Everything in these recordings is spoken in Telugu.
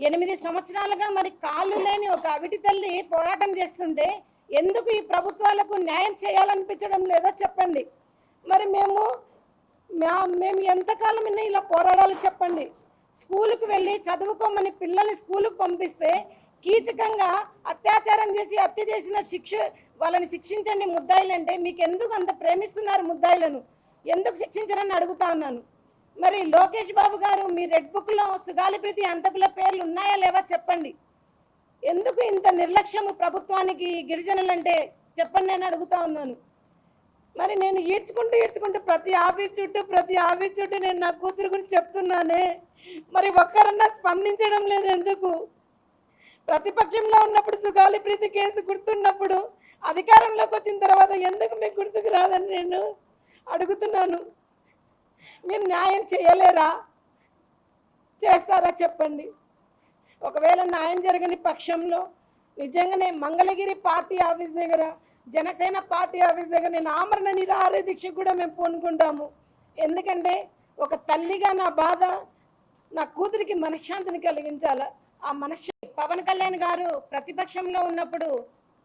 ఎనిమిది సంవత్సరాలుగా మరి కాళ్ళు లేని ఒక అవిటి తల్లి పోరాటం చేస్తుంటే ఎందుకు ఈ ప్రభుత్వాలకు న్యాయం చేయాలనిపించడం లేదో చెప్పండి. మరి మేము మా- మేము ఎంతకాలం ఇలా పోరాడాలి చెప్పండి. స్కూలుకు వెళ్ళి చదువుకోమని పిల్లల్ని స్కూలుకు పంపిస్తే కీచకంగా అత్యాచారం చేసి హత్య చేసిన శిక్ష వాళ్ళని శిక్షించండి ముద్దాయిలు అంటే మీకు ఎందుకు అంత ప్రేమిస్తున్నారు ముద్దాయిలను? ఎందుకు శిక్షించరని అడుగుతా ఉన్నాను. మరి లోకేష్ బాబు గారు మీ రెడ్ బుక్లో సుగాలి ప్రీతి అంతకుల పేర్లు ఉన్నాయా లేవా చెప్పండి. ఎందుకు ఇంత నిర్లక్ష్యము ప్రభుత్వానికి గిరిజనులంటే చెప్పండి నేను అడుగుతా ఉన్నాను. మరి నేను ఈడ్చుకుంటూ ఈడ్చుకుంటూ ప్రతి ఆఫీస్ చుట్టూ ప్రతి ఆఫీస్ చుట్టూ నేను నా కూతురు గురించి చెప్తున్నానే. మరి ఒక్కరన్నా స్పందించడం లేదు ఎందుకు? ప్రతిపక్షంలో ఉన్నప్పుడు సుగాలి ప్రీతి కేసు గుర్తున్నప్పుడు అధికారంలోకి వచ్చిన తర్వాత ఎందుకు మీకు గుర్తుకు రాదని నేను అడుగుతున్నాను. మీరు న్యాయం చేయలేరా? చేస్తారా చెప్పండి. ఒకవేళ న్యాయం జరగని పక్షంలో నిజంగానే మంగళగిరి పార్టీ ఆఫీస్ దగ్గర జనసేన పార్టీ ఆఫీస్ దగ్గర నేను ఆమరణ నిరాహార దీక్ష కూడా మేము పూనుకుంటాము. ఎందుకంటే ఒక తల్లిగా నా బాధ నా కూతురికి మనశ్శాంతిని కలిగించాల. ఆ మనశ్శా పవన్ కళ్యాణ్ గారు ప్రతిపక్షంలో ఉన్నప్పుడు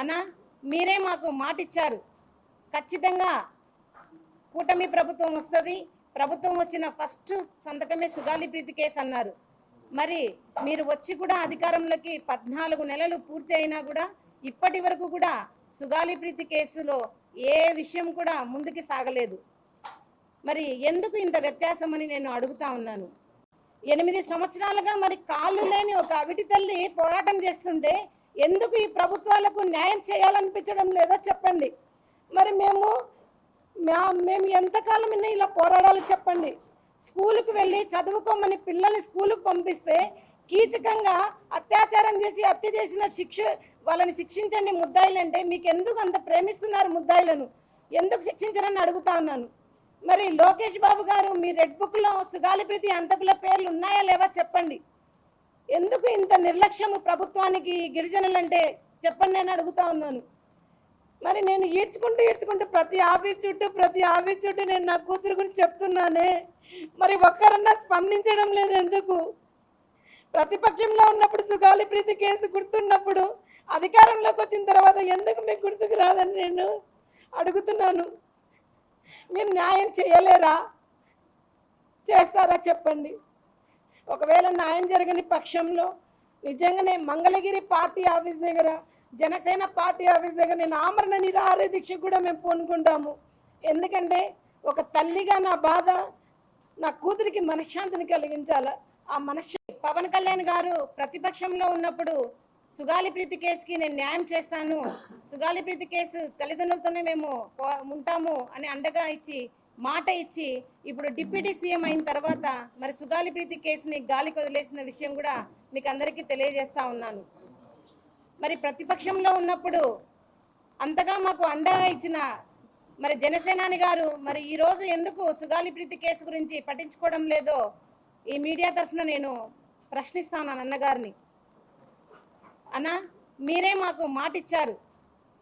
అన్న మీరే మాకు మాట ఇచ్చారు ఖచ్చితంగా కూటమి ప్రభుత్వం వస్తుంది. ప్రభుత్వం వచ్చిన ఫస్ట్ సంతకమే సుగాలి ప్రీతి కేసు అన్నారు. మరి మీరు వచ్చి కూడా అధికారంలోకి పద్నాలుగు నెలలు పూర్తి అయినా కూడా ఇప్పటి వరకు కూడా సుగాలి ప్రీతి కేసులో ఏ విషయం కూడా ముందుకు సాగలేదు. మరి ఎందుకు ఇంత వ్యత్యాసం అని నేను అడుగుతా ఉన్నాను. ఎనిమిది సంవత్సరాలుగా మరి కాళ్ళు లేని ఒక అవిటి తల్లి పోరాటం చేస్తుంటే ఎందుకు ఈ ప్రభుత్వాలకు న్యాయం చేయాలనిపించడం లేదో చెప్పండి. మరి మేము మా- మేము ఎంతకాలం ఇలా పోరాడాలి చెప్పండి. స్కూలుకు వెళ్ళి చదువుకోమని పిల్లల్ని స్కూలుకు పంపిస్తే కీచకంగా అత్యాచారం చేసి హత్య చేసిన శిక్ష వాళ్ళని శిక్షించండి ముద్దాయిలు అంటే మీకు ఎందుకు అంత ప్రేమిస్తున్నారు ముద్దాయిలను? ఎందుకు శిక్షించరని అడుగుతా ఉన్నాను. మరి లోకేష్ బాబు గారు మీ రెడ్ బుక్లో సుగాలిప్రీతి అంతకుల పేర్లు ఉన్నాయా లేవా చెప్పండి. ఎందుకు ఇంత నిర్లక్ష్యము ప్రభుత్వానికి గిరిజనులంటే? చెప్పండి అని అడుగుతా ఉన్నాను. మరి నేను ఈడ్చుకుంటూ ఈడ్చుకుంటూ ప్రతి ఆఫీస్ చుట్టూ ప్రతి ఆఫీస్ చుట్టూ నేను నా కూతురు గురించి చెప్తున్నానే. మరి ఒక్కరన్నా స్పందించడం లేదు ఎందుకు? ప్రతిపక్షంలో ఉన్నప్పుడు సుగాలి ప్రీతి కేసు గుర్తున్నప్పుడు అధికారంలోకి వచ్చిన తర్వాత ఎందుకు మీకు గుర్తుకు రాదని నేను అడుగుతున్నాను. మీరు న్యాయం చేయలేరా? చేస్తారా? చెప్పండి. ఒకవేళ న్యాయం జరగని పక్షంలో నిజంగానే మంగళగిరి పార్టీ ఆఫీస్ దగ్గర జనసేన పార్టీ ఆఫీస్ దగ్గర నేను ఆమరణ నిరాహార దీక్ష కూడా మేము పూనుకుంటాము. ఎందుకంటే ఒక తల్లిగా నా బాధ నా కూతురికి మనశ్శాంతిని కలిగించాల. ఆ మనశ్శా పవన్ కళ్యాణ్ గారు ప్రతిపక్షంలో ఉన్నప్పుడు సుగాలి ప్రీతి కేసుకి నేను న్యాయం చేస్తాను. సుగాలి ప్రీతి కేసు తల్లిదండ్రులతోనే మేము ఉంటాము అని అండగా ఇచ్చి మాట ఇచ్చి ఇప్పుడు డిప్యూటీ సీఎం అయిన తర్వాత మరి సుగాలి ప్రీతి కేసుని గాలికి వదిలేసిన విషయం కూడా మీకు అందరికీ తెలియజేస్తా ఉన్నాను. మరి ప్రతిపక్షంలో ఉన్నప్పుడు అంతగా మాకు అండగా ఇచ్చిన మరి జనసేనాని గారు మరి ఈరోజు ఎందుకు సుగాలి ప్రీతి కేసు గురించి పట్టించుకోవడం లేదో ఈ మీడియా తరఫున నేను ప్రశ్నిస్తాను అన్నగారిని. అన్న మీరే మాకు మాటిచ్చారు.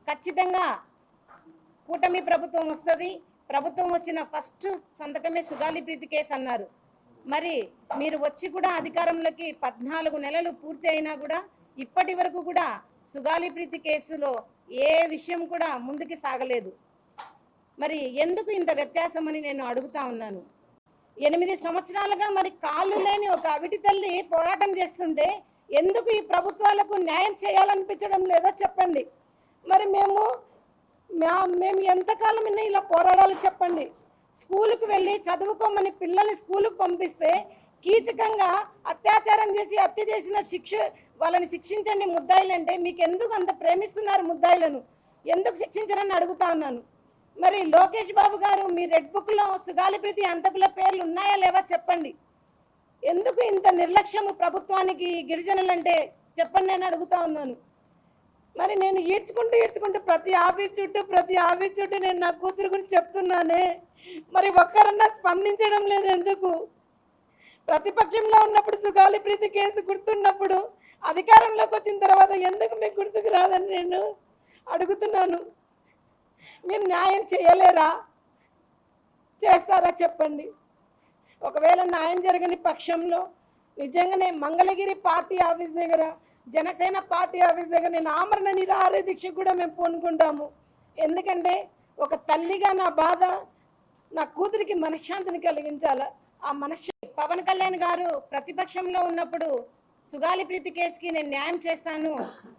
ఖచ్చితంగా కూటమి ప్రభుత్వం వస్తుంది ప్రభుత్వం వచ్చిన ఫస్ట్ సంతకమే సుగాలి ప్రీతి కేసు అన్నారు. మరి మీరు వచ్చి కూడా అధికారంలోకి పద్నాలుగు నెలలు పూర్తి అయినా కూడా ఇప్పటి వరకు కూడా సుగాలి ప్రీతి కేసులో ఏ విషయం కూడా ముందుకు సాగలేదు. మరి ఎందుకు ఇంత వ్యత్యాసం అని నేను అడుగుతా ఉన్నాను. ఎనిమిది సంవత్సరాలుగా మరి కాళ్ళు లేని ఒక అవిటి తల్లి పోరాటం చేస్తుంటే ఎందుకు ఈ ప్రభుత్వాలకు న్యాయం చేయాలనిపించడం లేదో చెప్పండి. మరి మేము మేము ఎంతకాలం ఇన్నా ఇలా పోరాడాలి చెప్పండి. స్కూలుకు వెళ్ళి చదువుకోమని పిల్లల్ని స్కూలుకు పంపిస్తే కీచకంగా అత్యాచారం చేసి హత్య చేసిన శిక్ష వాళ్ళని శిక్షించండి ముద్దాయిలు అంటే మీకు ఎందుకు అంత ప్రేమిస్తున్నారు ముద్దాయిలను? ఎందుకు శిక్షించరని అడుగుతా ఉన్నాను. మరి లోకేష్ బాబు గారు మీ రెడ్ బుక్లో సుగాలి ప్రతి అంతకుల పేర్లు ఉన్నాయా లేవా చెప్పండి. ఎందుకు ఇంత నిర్లక్ష్యము ప్రభుత్వానికి గిరిజనులంటే? చెప్పండి నేను అడుగుతా ఉన్నాను. మరి నేను ఈడ్చుకుంటూ ఈడ్చుకుంటూ ప్రతి ఆఫీస్ చుట్టూ ప్రతి ఆఫీస్ చుట్టూ నేను నా కూతురు గురించి చెప్తున్నానే. మరి ఒక్కరన్నా స్పందించడం లేదు ఎందుకు? ప్రతిపక్షంలో ఉన్నప్పుడు సుగాలి ప్రీతి కేసు గుర్తున్నప్పుడు అధికారంలోకి వచ్చిన తర్వాత ఎందుకు మీకు గుర్తుకు రాదని నేను అడుగుతున్నాను. మీరు న్యాయం చేయలేరా? చేస్తారా చెప్పండి. ఒకవేళ న్యాయం జరగని పక్షంలో నిజంగానే మంగళగిరి పార్టీ ఆఫీస్ దగ్గర జనసేన పార్టీ ఆఫీస్ దగ్గర నేను ఆమరణ నిరాహార దీక్ష కూడా మేము పూనుకుంటాము. ఎందుకంటే ఒక తల్లిగా నా బాధ నా కూతురికి మనశ్శాంతిని కలిగించాల? ఆ మనశ్శా పవన్ కళ్యాణ్ గారు ప్రతిపక్షంలో ఉన్నప్పుడు సుగాలి ప్రీతి కేసుకి నేను న్యాయం చేస్తాను.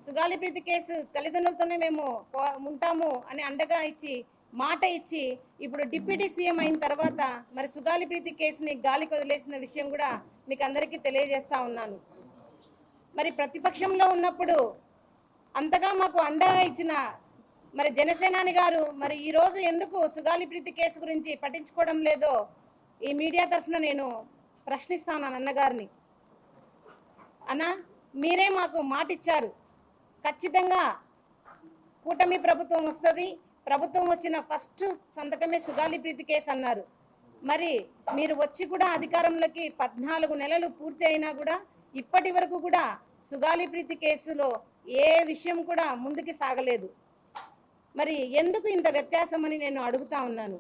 సుగాలి ప్రీతి కేసు తల్లిదండ్రులతోనే మేము ఉంటాము అని అండగా ఇచ్చి మాట ఇచ్చి ఇప్పుడు డిప్యూటీ సీఎం అయిన తర్వాత మరి సుగాలి ప్రీతి కేసుని గాలికి వదిలేసిన విషయం కూడా మీకు అందరికీ తెలియజేస్తా ఉన్నాను. మరి ప్రతిపక్షంలో ఉన్నప్పుడు అంతగా మాకు అండగా ఇచ్చిన మరి జనసేనాని గారు మరి ఈరోజు ఎందుకు సుగాలి ప్రీతి కేసు గురించి పట్టించుకోవడం లేదో ఈ మీడియా తరఫున నేను ప్రశ్నిస్తాను అన్నగారిని అన్న మీరే మాకు మాట ఇచ్చారు ఖచ్చితంగా కూటమి ప్రభుత్వం వస్తుంది. ప్రభుత్వం వచ్చిన ఫస్ట్ సంతకమే సుగాలి ప్రీతి కేసు అన్నారు. మరి మీరు వచ్చి కూడా అధికారంలోకి పద్నాలుగు నెలలు పూర్తి అయినా కూడా ఇప్పటి వరకు కూడా సుగాలి ప్రీతి కేసులో ఏ విషయం కూడా ముందుకు సాగలేదు. మరి ఎందుకు ఇంత వ్యత్యాసం అని నేను అడుగుతా ఉన్నాను?